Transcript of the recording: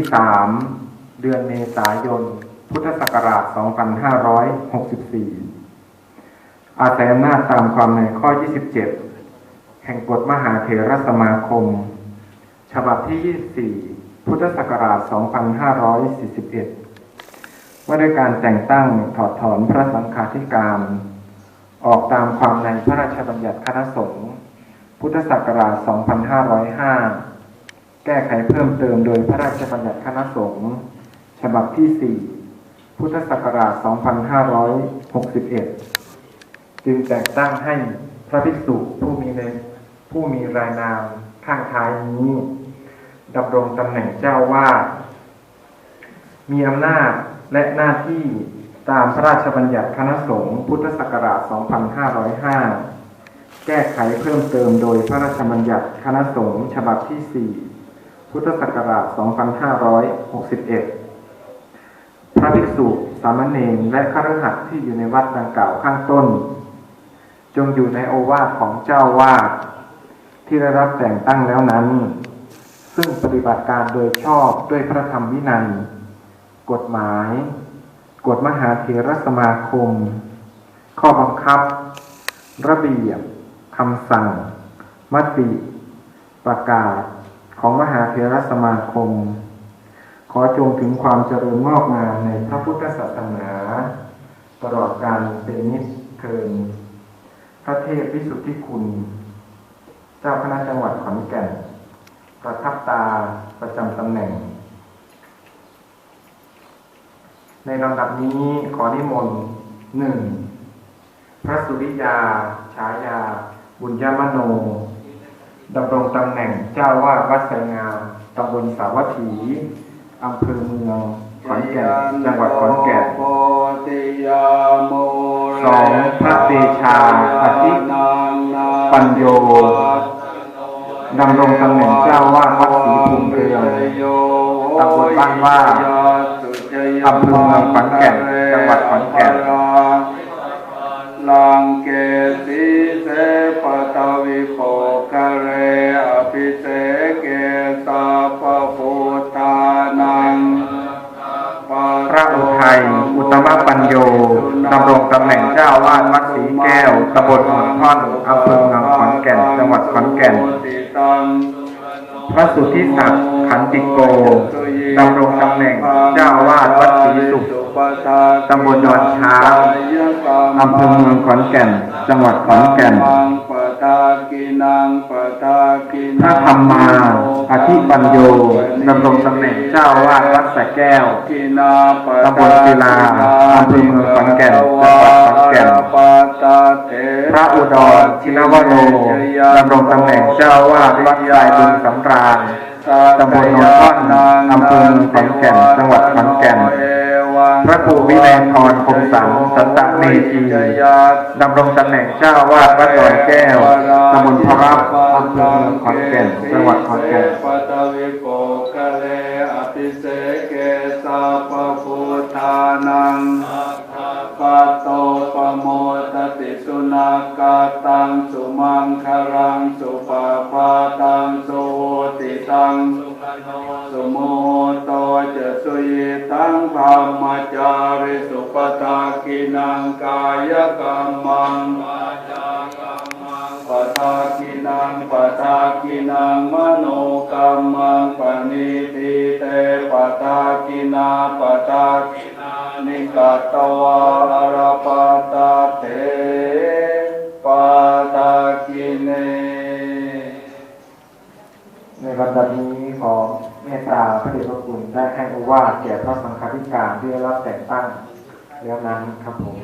3เดือนเมษายน พุทธศักราช 2564 อาศัยอำนาจตามความในข้อ 27 แห่งกฎมหาเถรสมาคม ฉบับที่ 24 พุทธศักราช 2541 ว่าด้วยการแต่งตั้งถอดถอนพระสังฆาธิการ ออกตามความในพระราชบัญญัติคณะสงฆ์พุทธศักราช 2505 แก้ไขเพิ่มเติมโดยพระราชบัญญัติคณะสงฆ์ฉบับที่ 4 พุทธศักราช 2561 จึงแต่งตั้งให้พระภิกษุผู้มีในผู้มีรายนามข้างท้ายนี้ดำรงตำแหน่งเจ้าวาดมีอำนาจและหน้าที่ตามพระราชบัญญัติคณะสงฆ์พุทธศักราช 2505 แก้ไขเพิ่มเติมโดยพระราชบัญญัติคณะสงฆ์ฉบับที่ 4 พุทธศักราช 2561 พระภิกษุสามเณรและฆรหัสถ์ที่อยู่ในวัดดังกล่าวข้างต้น จงอยู่ในโอวาทของเจ้าวาดที่ได้รับแต่งตั้งแล้วนั้น ซึ่งปฏิบัติการโดยชอบด้วยพระธรรมวินัย กฎหมาย กฎมหาเถรสมาคม ข้อบังคับ ระเบียบคำสั่ง มติ ประกาศ ของมหาเถรสมาคม ขอจงถึงความเจริญงอกงามในพระพุทธศาสนา ตลอดการเป็นนิจเทินพระเทพวิสุทธิคุณ เจ้าคณะจังหวัดขอนแก่น ประทับตาประจำตำแหน่ง ในลำดับนี้ขอนิมนต์หนึ่งพระสุริยา ฉายา บุญยมโน ดำรงตำแหน่งเจ้าวาดวัดไสงามตำบลสาวัตถีอำเภอเมืองขอนแก่นจังหวัดขอนแก่นโพธิยาโมสองพระเตชาอธิปัญโยดำรงตำแหน่งเจ้าวาดวัดศรีภูมิเรืองตำบลบ้านว่าอำเภอเมืองขอนแก่นจังหวัดขอนแก่นลังเกสีเสปตวิ พระอุทัย อุตมะปัญโยดำรงตำแหน่งเจ้าวาดวัดศรีแก้วตำบลหนท่อนอำเภอเมืองขอนแก่น จังหวัดขอนแก่น พระสุทธิศักดิ์ขันติโกดำรงตำแหน่งเจ้าวาดวัดศรีสุขตำบลดอนช้างอำเภอเมืองขอนแก่น จังหวัดขอนแก่นปตากินังปตากิพระธรรมา อธิปัญโยดำรงตำแหน่งเจ้าวาดวัดสะแก้วตำบลศิลาอำเภอเมืองขอนแก่นจังหวัดขอนแก่นปตาพระอุดรชินวโรดำรงตำแหน่งเจ้าวาดวัดสายบุญสำราญตำบลโนนท่อนอำเภอเมืองขอนแก่นจังหวัดขอนแก่น พระครูวินัยทรคมสังสันตะเมธีดำรงตำแหน่งเจ้าวาดวัดดอนแก้วตำบลพระรับอำเภอขอนแก่นจังหวัดขอนแก่นปตวิโกคะเลอภิเสเกสาปพุทธานังปัตโตปโมตติสุนักาตังสุมังคารังสุปาปาตังสุโติตัง มจาริสุปตากินังกายกรรมังปทากินังปทากินังมโนกรรม เมตตาพระเดชพระคุณได้ให้โอวาดแก่พระสังฆาธิการที่ได้รับแต่งตั้งแล้วนั้นครับผม